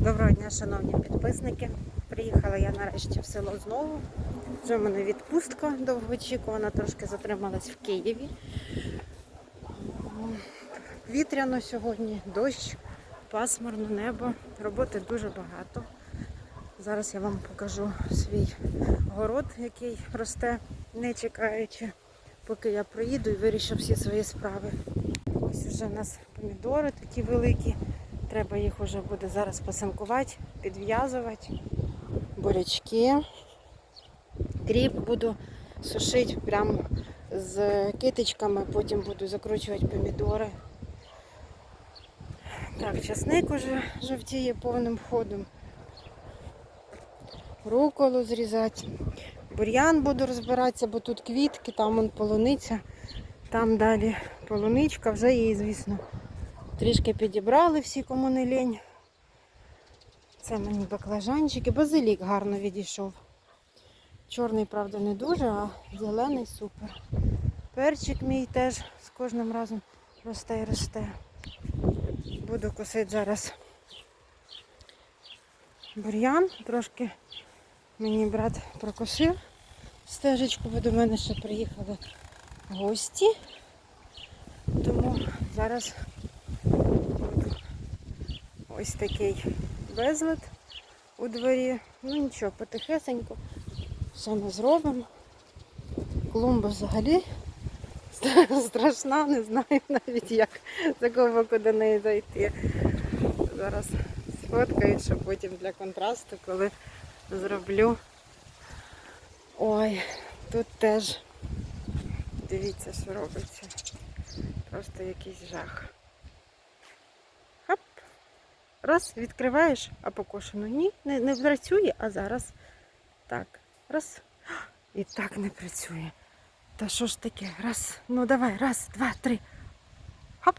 Доброго дня, шановні підписники. Приїхала я нарешті в село знову. Вже в мене відпустка довгоочікувана, трошки затрималась в Києві. Вітряно сьогодні, дощ, пасмурно небо. Роботи дуже багато. Зараз я вам покажу свій город, який росте, не чекаючи, поки я проїду і вирішу всі свої справи. Ось вже у нас помідори такі великі. Треба їх вже буде зараз посинкувати, підв'язувати. Бурячки. Кріп буду сушити прямо з китичками, потім буду закручувати помідори. Так, часник уже жовтіє повним ходом. Руколу зрізати. Бур'ян буду розбиратися, бо тут квітки, там вон полуниця, там далі полуничка, вже її, звісно, трішки підібрали всі, кому не лінь. Це мені баклажанчики. Базилік гарно відійшов. Чорний, правда, не дуже, а зелений супер. Перчик мій теж з кожним разом росте і росте. Буду косити зараз бур'ян. Трошки мені брат прокосив стежечку, бо до мене ще приїхали гості. Тому зараз ось такий безлад у дворі. Ну нічого, потихесенько все ми зробимо. Клумба взагалі страшна, не знаю навіть як з якого боку до неї зайти. Зараз сфоткаю, щоб потім для контрасту, коли зроблю. Ой, тут теж дивіться, що робиться. Просто якийсь жах. Раз, відкриваєш, а покошено. Ні, не, не працює, а зараз так. Раз. І так не працює. Та що ж таке? Раз. Ну давай, раз, два, три. Хоп.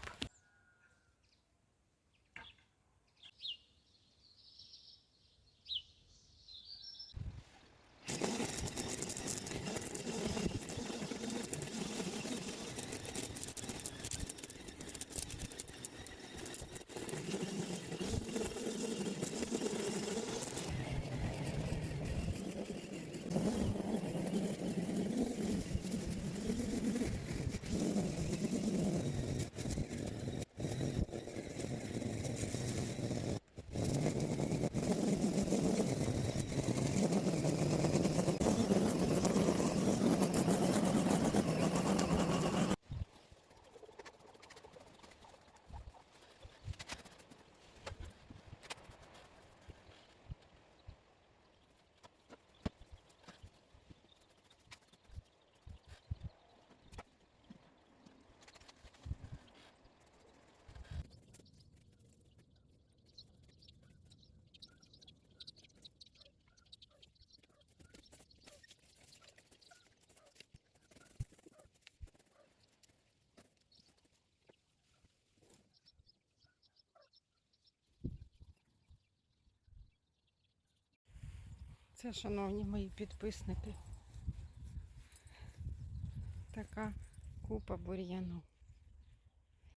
Це, шановні мої підписники. Така купа бур'яну.